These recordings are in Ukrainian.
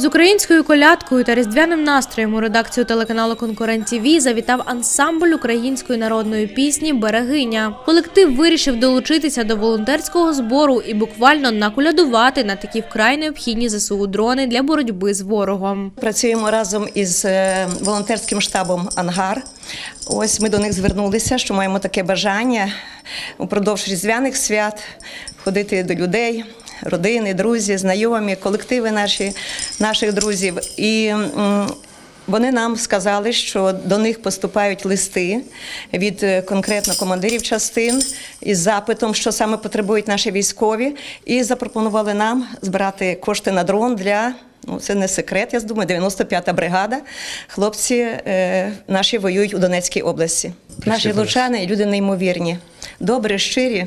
З українською колядкою та різдвяним настроєм у редакцію телеканалу Конкурент ТВ завітав ансамбль української народної пісні Берегиня. Колектив вирішив долучитися до волонтерського збору і буквально наколядувати на такі вкрай необхідні ЗСУ дрони для боротьби з ворогом. Працюємо разом із е, волонтерським штабом Ангар. Ось ми до них звернулися, що маємо таке бажання упродовж різдвяних свят ходити до людей, родини, друзі, знайомі, колективи наші, наших друзів. І вони нам сказали, що до них поступають листи від е, конкретно командирів частин із запитом, що саме потребують наші військові, і запропонували нам збирати кошти на дрон для. Ну, це не секрет, я думаю, 95-та бригада. Хлопці е, наші воюють у Донецькій області. Наші лучани люди неймовірні, добрі, щирі.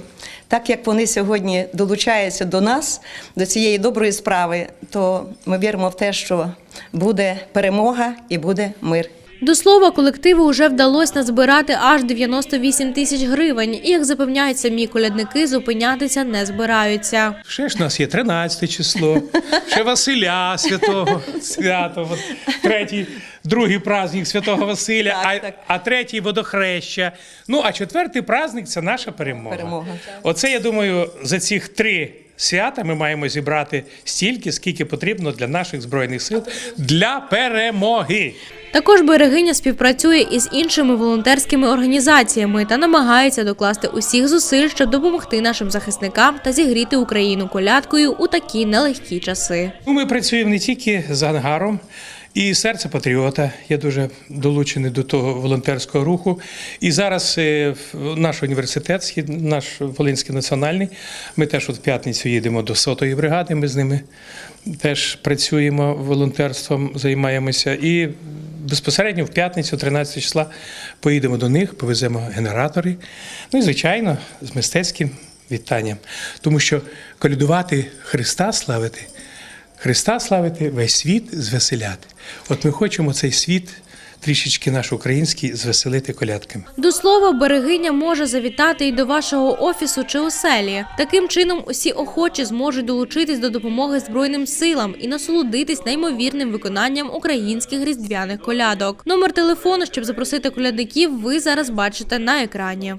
Так як вони сьогодні долучаються до нас, до цієї доброї справи, то ми віримо в те, що буде перемога і буде мир. До слова, колективу вже вдалося назбирати аж 98 тисяч гривень. І як запевняють самі колядники, зупинятися не збираються. Ще ж у нас є 13 число, ще Василя Святого свято, третій, другий праздник Святого Василя, Так, а, так. а третій водохреща. Ну а четвертий праздник це наша перемога. Перемога. Оце я думаю, за цих три. Свята ми маємо зібрати стільки, скільки потрібно для наших збройних сил для перемоги. Також берегиня співпрацює із іншими волонтерськими організаціями та намагається докласти усіх зусиль, щоб допомогти нашим захисникам та зігріти Україну колядкою у такі нелегкі часи. Ну, Ми працюємо не тільки з ангаром. І серце патріота. Я дуже долучений до того волонтерського руху. І зараз е, наш університет, наш Волинський національний. Ми теж от в п'ятницю їдемо до сотої бригади. Ми з ними теж працюємо волонтерством, займаємося. І безпосередньо в п'ятницю, 13 числа, поїдемо до них, повеземо генератори. Ну і звичайно, з мистецьким вітанням. Тому що колядувати Христа славити. Христа славити, весь світ звеселяти. От ми хочемо цей світ трішечки наш український звеселити колядками. До слова, берегиня може завітати і до вашого офісу чи оселі. Таким чином, усі охочі зможуть долучитись до допомоги Збройним силам і насолодитись неймовірним виконанням українських різдвяних колядок. Номер телефону, щоб запросити колядників, ви зараз бачите на екрані.